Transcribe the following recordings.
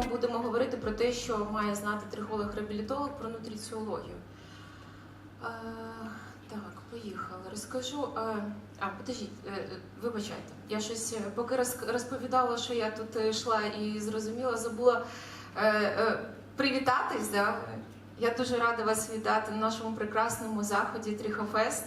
ми будемо говорити про те, що має знати трихолог-реабілітолог про нутриціологію. Е, так, поїхали. Розкажу. Е, а, подождіть, е, вибачайте. Я щось, е, поки роз- розповідала, що я тут е, йшла і зрозуміла, забула е, е, привітатись. Да? Я дуже рада вас вітати на нашому прекрасному заході Тріхофест.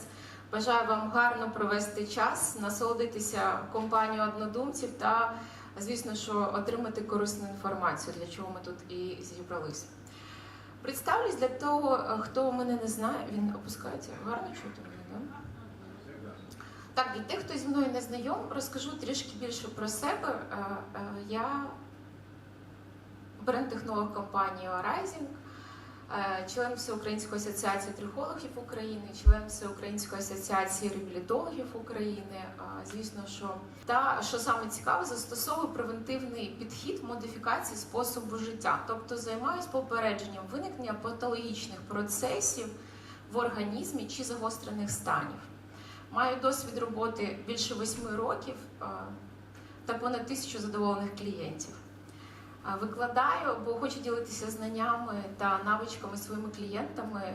Бажаю вам гарно провести час, насолодитися компанією однодумців та, звісно, що отримати корисну інформацію, для чого ми тут і зібралися. Представлюсь для того, хто мене не знає, він опускається. Гарно чути мене, да? Так, для тих, хто зі мною не знайом, розкажу трішки більше про себе. Е, е, Я бренд-технолог компанії Arising, е, член Всеукраїнської асоціації трихологів України, член Всеукраїнської асоціації реабілітологів України. е, Звісно, що та що саме цікаве, застосовую превентивний підхід модифікації способу життя, тобто займаюся попередженням виникнення патологічних процесів в організмі чи загострених станів. Маю досвід роботи більше восьми років е, та понад тисячу задоволених клієнтів. Викладаю, бо хочу ділитися знаннями та навичками своїми клієнтами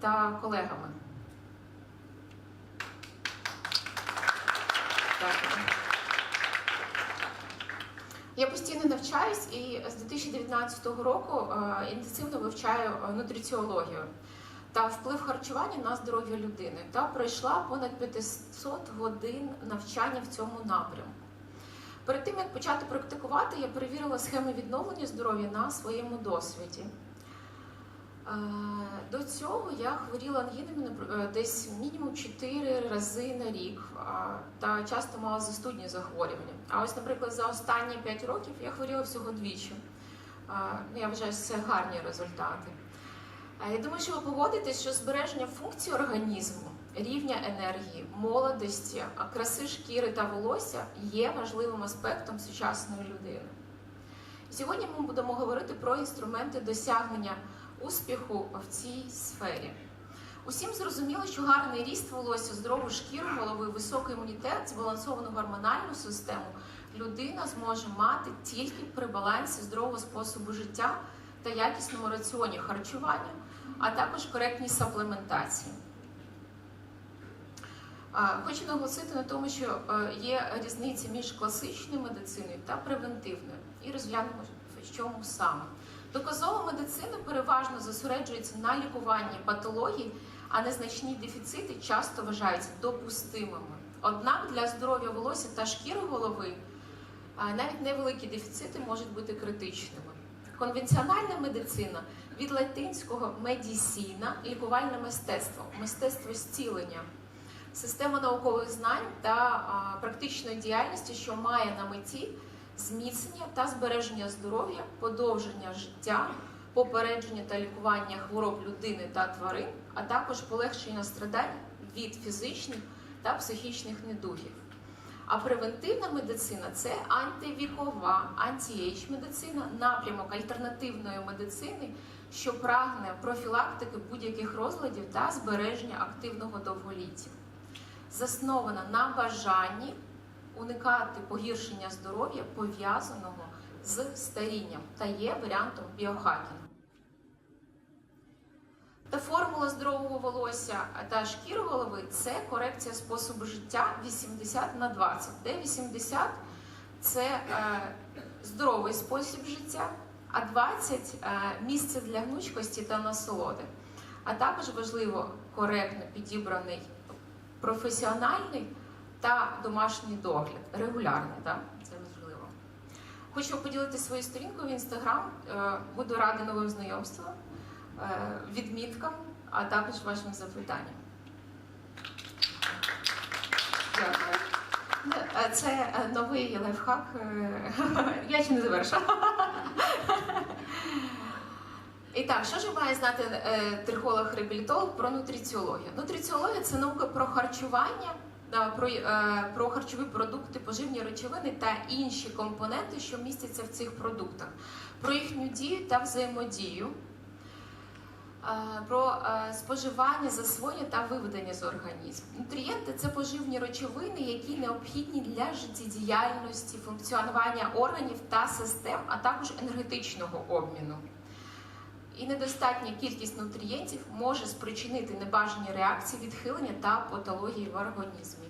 та колегами. Я постійно навчаюсь і з 2019 року е, інтенсивно вивчаю е, нутриціологію та вплив харчування на здоров'я людини та пройшла понад 500 годин навчання в цьому напрямку. Перед тим як почати практикувати, я перевірила схеми відновлення здоров'я на своєму досвіді. Е, До цього я хворіла ангінами е, десь мінімум 4 рази на рік та часто мала застудні захворювання. А ось, наприклад, за останні 5 років я хворіла всього двічі. Ну, Я вважаю, що це гарні результати. Я думаю, що ви погодитесь, що збереження функцій організму, рівня енергії, молодості, краси шкіри та волосся є важливим аспектом сучасної людини. Сьогодні ми будемо говорити про інструменти досягнення успіху в цій сфері. Усім зрозуміло, що гарний ріст волосся, здорову шкіру голови, високий імунітет, збалансовану гормональну систему людина зможе мати тільки при балансі здорового способу життя та якісному раціоні харчування, а також коректній саплементації. Хочу наголосити на тому, що е, є різниця між класичною медициною та превентивною, і розглянемо, в чому саме. Доказова медицина переважно зосереджується на лікуванні патологій, а незначні дефіцити часто вважаються допустимими. Однак для здоров'я волосся та шкіри голови навіть невеликі дефіцити можуть бути критичними. Конвенціональна медицина від латинського медісіна лікувальне мистецтво, мистецтво зцілення, система наукових знань та практичної діяльності, що має на меті зміцнення та збереження здоров'я, подовження життя, попередження та лікування хвороб людини та тварин, а також полегшення страдань від фізичних та психічних недугів. А превентивна медицина це антивікова, анті-ейдж медицина, напрямок альтернативної медицини, що прагне профілактики будь-яких розладів та збереження активного довголіття. Заснована на бажанні уникати погіршення здоров'я пов'язаного з старінням та є варіантом біохакінгу. Та формула здорового волосся та шкіри голови це корекція способу життя 80 на 20, де 80 це е, здоровий спосіб життя, а 20 е, місце для гнучкості та насолоди. А також важливо коректно підібраний професіональний та домашній догляд, регулярний, так? це важливо. Хочу поділитися своєю сторінкою в інстаграм. Буду рада новим знайомствам, е, відміткам, а також вашим запитанням. Дякую. Е, Це е, новий лайфхак. е, Я ще не завершила. І так, що ж має знати е, трихолог-реабілітолог про нутриціологію? Нутриціологія це наука про харчування, про, е, про харчові продукти, поживні речовини та інші компоненти, що містяться в цих продуктах, про їхню дію та взаємодію. Е, Про споживання, засвоєння та виведення з організму. Нутрієнти це поживні речовини, які необхідні для життєдіяльності, функціонування органів та систем, а також енергетичного обміну. І недостатня кількість нутрієнтів може спричинити небажані реакції, відхилення та патології в організмі.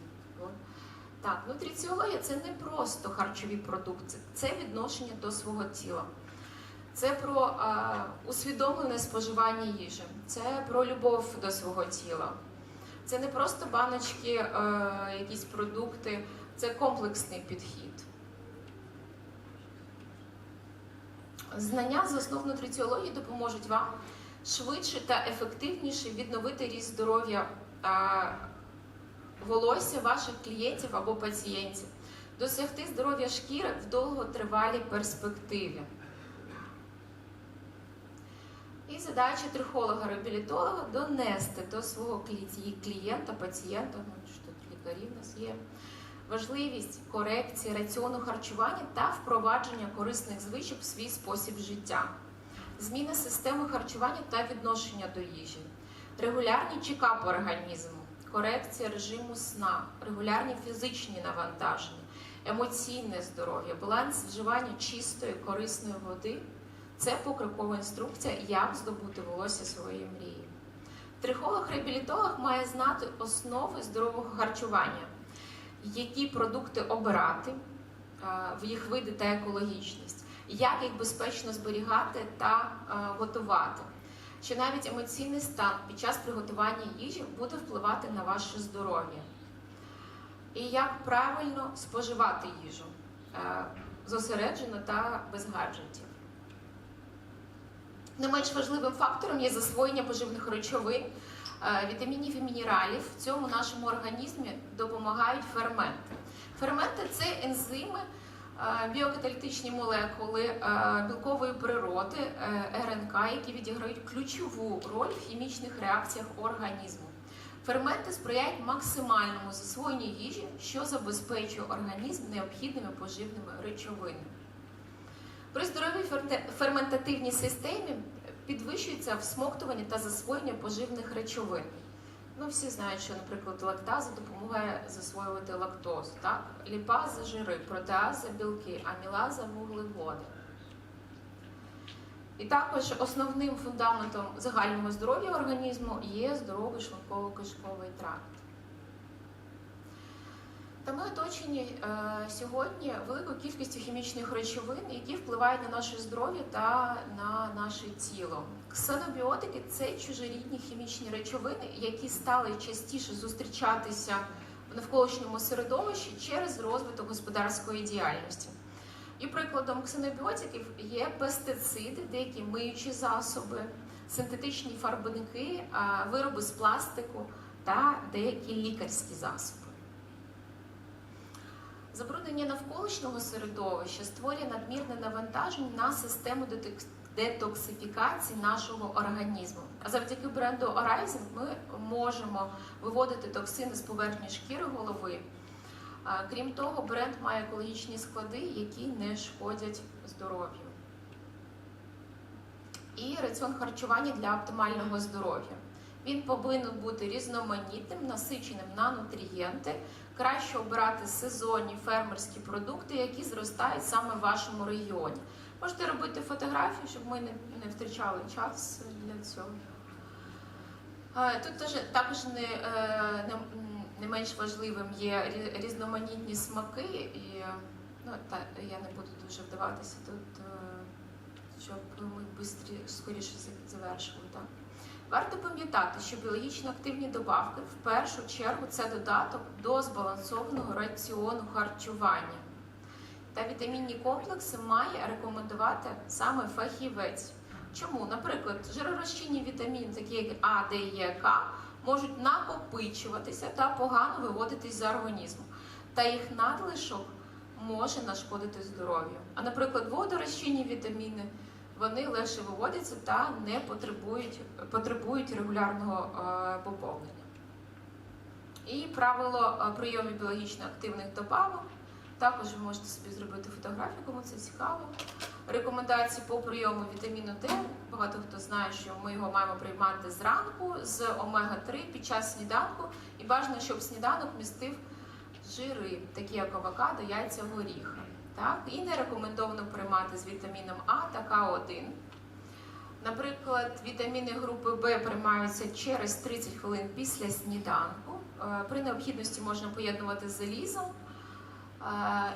Так, нутриціологія це не просто харчові продукти, це відношення до свого тіла. Це про е, усвідомлене споживання їжі, це про любов до свого тіла. Це не просто баночки, е, якісь продукти, це комплексний підхід. Знання з основ нутриціології допоможуть вам швидше та ефективніше відновити ріст здоров'я волосся ваших клієнтів або пацієнтів, досягти здоров'я шкіри в довготривалій перспективі. І задача трихолога-реабілітолога донести до свого клієнта, пацієнта, ну що тут лікарі в нас є, важливість корекції раціону харчування та впровадження корисних звичок в свій спосіб життя, зміна системи харчування та відношення до їжі, регулярні чекапи організму, корекція режиму сна, регулярні фізичні навантаження, емоційне здоров'я, баланс вживання чистої корисної води. Це покрокова інструкція, як здобути волосся своєї мрії. Трихолог-реабілітолог має знати основи здорового харчування, які продукти обирати, е, в їх види та екологічність, як їх безпечно зберігати та е, готувати. Що навіть емоційний стан під час приготування їжі буде впливати на ваше здоров'я. І як правильно споживати їжу е, зосереджено та без гаджетів. Не менш важливим фактором є засвоєння поживних речовин, вітамінів і мінералів. В цьому нашому організмі допомагають ферменти. Ферменти це ензими, е, біокаталітичні молекули е, білкової природи, е, РНК, які відіграють ключову роль в хімічних реакціях організму. Ферменти сприяють максимальному засвоєнню їжі, що забезпечує організм необхідними поживними речовинами. При здоровій ферментативній системі підвищується всмоктування та засвоєння поживних речовин. Ну, всі знають, що, наприклад, лактаза допомагає засвоювати лактозу, так? ліпаза жири, протеаза білки, амілаза вуглеводи. І також основним фундаментом загального здоров'я організму є здоровий шлунково-кишковий тракт. Та ми оточені е, сьогодні великою кількістю хімічних речовин, які впливають на наше здоров'я та на наше тіло. Ксенобіотики це чужорідні хімічні речовини, які стали частіше зустрічатися в навколишньому середовищі через розвиток господарської діяльності. І прикладом ксенобіотиків є пестициди, деякі миючі засоби, синтетичні фарбники, вироби з пластику та деякі лікарські засоби. Забруднення навколишнього середовища створює надмірне навантаження на систему детоксифікації нашого організму. А завдяки бренду Horizon ми можемо виводити токсини з поверхні шкіри голови. Крім того, бренд має екологічні склади, які не шкодять здоров'ю. І раціон харчування для оптимального здоров'я. Він повинен бути різноманітним, насиченим на нутрієнти. Краще обирати сезонні фермерські продукти, які зростають саме в вашому регіоні. Можете робити фотографії, щоб ми не, не втрачали час для цього. Тут теж також не, е, не, не менш важливим є різноманітні смаки, і ну, та, я не буду дуже вдаватися тут, е, щоб ми скоріше завершили. Так? Варто пам'ятати, що біологічно активні добавки в першу чергу це додаток до збалансованого раціону харчування. Та вітамінні комплекси має рекомендувати саме фахівець. Чому? Наприклад, жиророзчинні вітаміни, такі як А, Д, Е, К, можуть накопичуватися та погано виводитись з організму. Та їх надлишок може нашкодити здоров'ю. А, наприклад, водорозчинні вітаміни вони легше виводяться та не потребують, потребують регулярного е, поповнення. І правило е, прийому біологічно активних добавок Також ви можете собі зробити фотографію, кому це цікаво. Рекомендації по прийому вітаміну Д. Багато хто знає, що ми його маємо приймати зранку з омега-3 під час сніданку. І бажано, щоб сніданок містив жири, такі як авокадо, яйця, горіхи. Так? І не рекомендовано приймати з вітаміном А та К1. Наприклад, вітаміни групи В приймаються через 30 хвилин після сніданку. Е, При необхідності можна поєднувати з залізом е,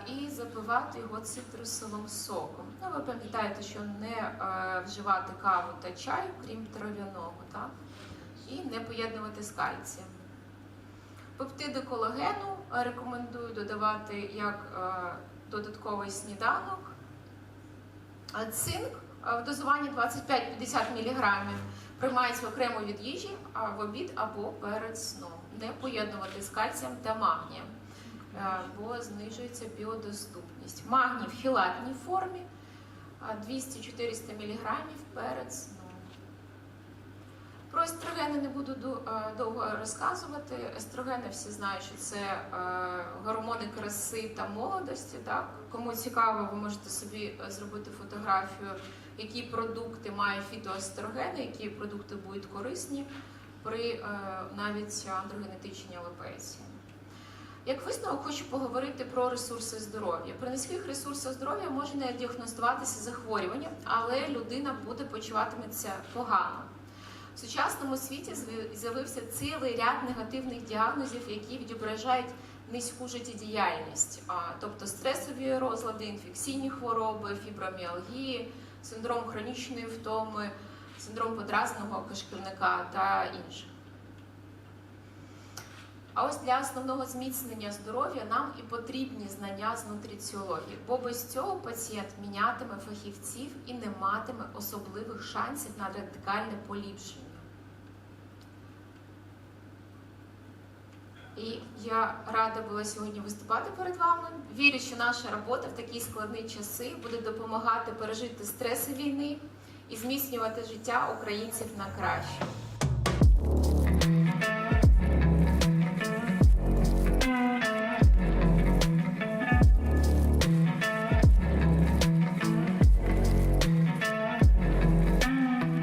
і запивати його цитрусовим соком. Ну, ви пам'ятаєте, що не е, вживати каву та чай, крім трав'яного, і не поєднувати з кальцієм. Пептиди колагену рекомендую додавати як додатковий сніданок. Цинк в дозуванні 25-50 мг приймається окремо від їжі в обід або перед сном. Не поєднувати з кальцієм та магнієм, е, бо знижується біодоступність. Магній в хілатній формі е, 200-400 мг перед сном. Естрогени не буду е, довго розказувати. Естрогени всі знають, що це е, гормони краси та молодості. Так? Кому цікаво, ви можете собі е, зробити фотографію, які продукти має фітоестрогени, які продукти будуть корисні при навіть андрогенетичній алопеції. Як висновок, хочу поговорити про ресурси здоров'я. При низьких ресурсах здоров'я може не діагностуватися захворювання, але людина буде почуватиметься погано. В сучасному світі з'явився цілий ряд негативних діагнозів, які відображають низьку життєдіяльність, тобто стресові розлади, інфекційні хвороби, фіброміалгії, синдром хронічної втоми, синдром подразного кишківника та інших. А ось для основного зміцнення здоров'я нам і потрібні знання з нутриціології, бо без цього пацієнт мінятиме фахівців і не матиме особливих шансів на радикальне поліпшення. І я рада була сьогодні виступати перед вами. Вірю, що наша робота в такі складні часи буде допомагати пережити стреси війни і зміцнювати життя українців на краще.